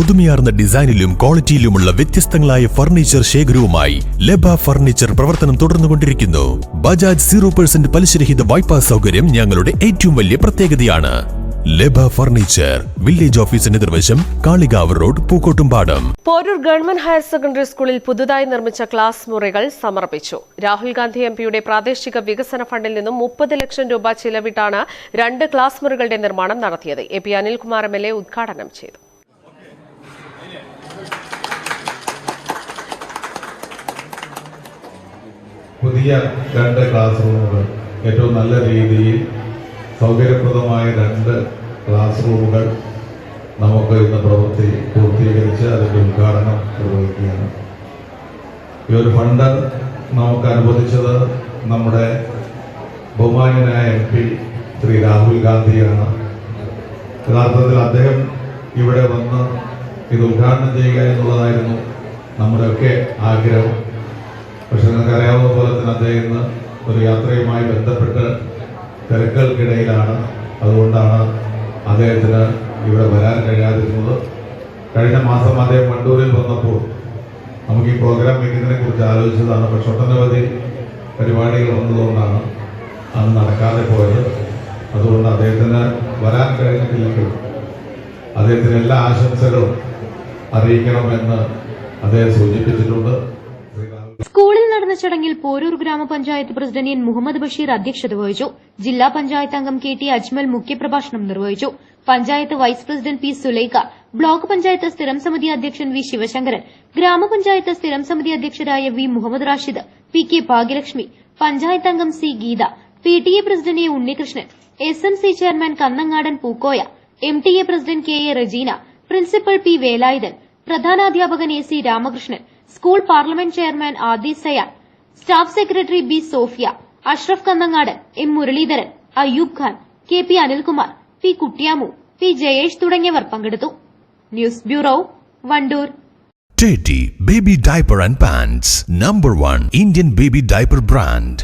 പുതുമയാർന്ന ഡിസൈനിലും ക്വാളിറ്റിയിലുമുള്ള വ്യത്യസ്തങ്ങളായ ഫർണിച്ചർ ശേഖരവുമായി ലബ ഫർണിച്ചർ പ്രവർത്തനം തുടർന്നുകൊണ്ടിരിക്കുന്നു. ബജാജ് സീറോ പെർസെന്റ് പലിശരഹിത വായ്പാ സൗകര്യം ഞങ്ങളുടെ ഏറ്റവും വലിയ പ്രത്യേകതയാണ്. ലബ ഫർണിച്ചർ വില്ലേജ് ഓഫീസിന് നിർവശം Kalikavu road Pookkottumpadam. Poroor government higher secondary സ്കൂളിൽ പുതുതായി നിർമ്മിച്ച ക്ലാസ് മുറികൾ സമർപ്പിച്ചു. രാഹുൽ ഗാന്ധി എം പിയുടെ പ്രാദേശിക വികസന ഫണ്ടിൽ നിന്നും മുപ്പത് ലക്ഷം രൂപ ചിലവിട്ടാണ് രണ്ട് ക്ലാസ് മുറികളുടെ നിർമ്മാണം നടത്തിയത്. A P Anilkumar M L A ഉദ്ഘാടനം ചെയ്തു. പുതിയ രണ്ട് ക്ലാസ് റൂമുകൾ ഏറ്റവും നല്ല രീതിയിൽ സൗകര്യപ്രദമായ രണ്ട് ക്ലാസ് റൂമുകൾ നമുക്ക് ഇന്ന് പ്രവൃത്തി പൂർത്തീകരിച്ച് അതിന്റെ ഉദ്ഘാടനം നിർവഹിക്കുകയാണ്. ഈ ഒരു ഫണ്ട് നമുക്ക് അനുവദിച്ചത് നമ്മുടെ ബഹുമാനായ എം പി ശ്രീ രാഹുൽ ഗാന്ധിയാണ്. യഥാർത്ഥത്തിൽ അദ്ദേഹം ഇവിടെ വന്ന് ഇത് ഉദ്ഘാടനം ചെയ്യുക എന്നുള്ളതായിരുന്നു നമ്മുടെയൊക്കെ ആഗ്രഹം. പക്ഷെ നിങ്ങൾക്ക് അറിയാവുന്ന പോലെ തന്നെ അദ്ദേഹം ഒരു യാത്രയുമായി ബന്ധപ്പെട്ട് തിരക്കുകൾക്കിടയിലാണ്. അതുകൊണ്ടാണ് അദ്ദേഹത്തിന് ഇവിടെ വരാൻ കഴിയാതിരുന്നത്. കഴിഞ്ഞ മാസം അദ്ദേഹം വണ്ടൂരിൽ വന്നപ്പോൾ നമുക്ക് ഈ പ്രോഗ്രാം വെക്കുന്നതിനെ കുറിച്ച് ആലോചിച്ചതാണ്. പക്ഷെ ഒട്ടനവധി പരിപാടികൾ വന്നതുകൊണ്ടാണ് അന്ന് നടക്കാതെ പോയത്. അതുകൊണ്ട് അദ്ദേഹത്തിന് വരാൻ കഴിഞ്ഞിട്ടില്ലെങ്കിലും അദ്ദേഹത്തിന് എല്ലാ ആശംസകളും അറിയിക്കണമെന്ന് അദ്ദേഹം സൂചിപ്പിച്ചിട്ടുണ്ട്. സ്കൂളിൽ നടന്ന ചടങ്ങിൽ പോരൂർ ഗ്രാമപഞ്ചായത്ത് പ്രസിഡന്റ് എൻ മുഹമ്മദ് ബഷീർ അധ്യക്ഷത വഹിച്ചു. ജില്ലാ പഞ്ചായത്ത് അംഗം കെ ടി അജ്മൽ മുഖ്യപ്രഭാഷണം നിർവഹിച്ചു. Panchayat vice president P Sulaikha block panchayat സ്ഥിരം സമിതി അധ്യക്ഷൻ വി ശിവശങ്കരൻ ഗ്രാമപഞ്ചായത്ത് സ്ഥിരം സമിതി അധ്യക്ഷരായ V Muhammad Rashid P K Bhagyalakshmi panchayat അംഗം C Geetha P T A president A Unnikrishnan S M C chairman Kannangadan Pookoya M T A president K A Rejina principal P Velayudhan പ്രധാനാധ്യാപകൻ A C Ramakrishnan school parliament chairman Adi Sayan staff secretary B Sophia Ashraf Kannangad M Muralidharan Ayyub Khan K P Anilkumar P Kuttiyamu P Jayesh തുടങ്ങിയവർ പങ്കെടുത്തു. News bureau Wandoor. Teddy Baby Diaper and Pants Number One Indian Baby Diaper Brand.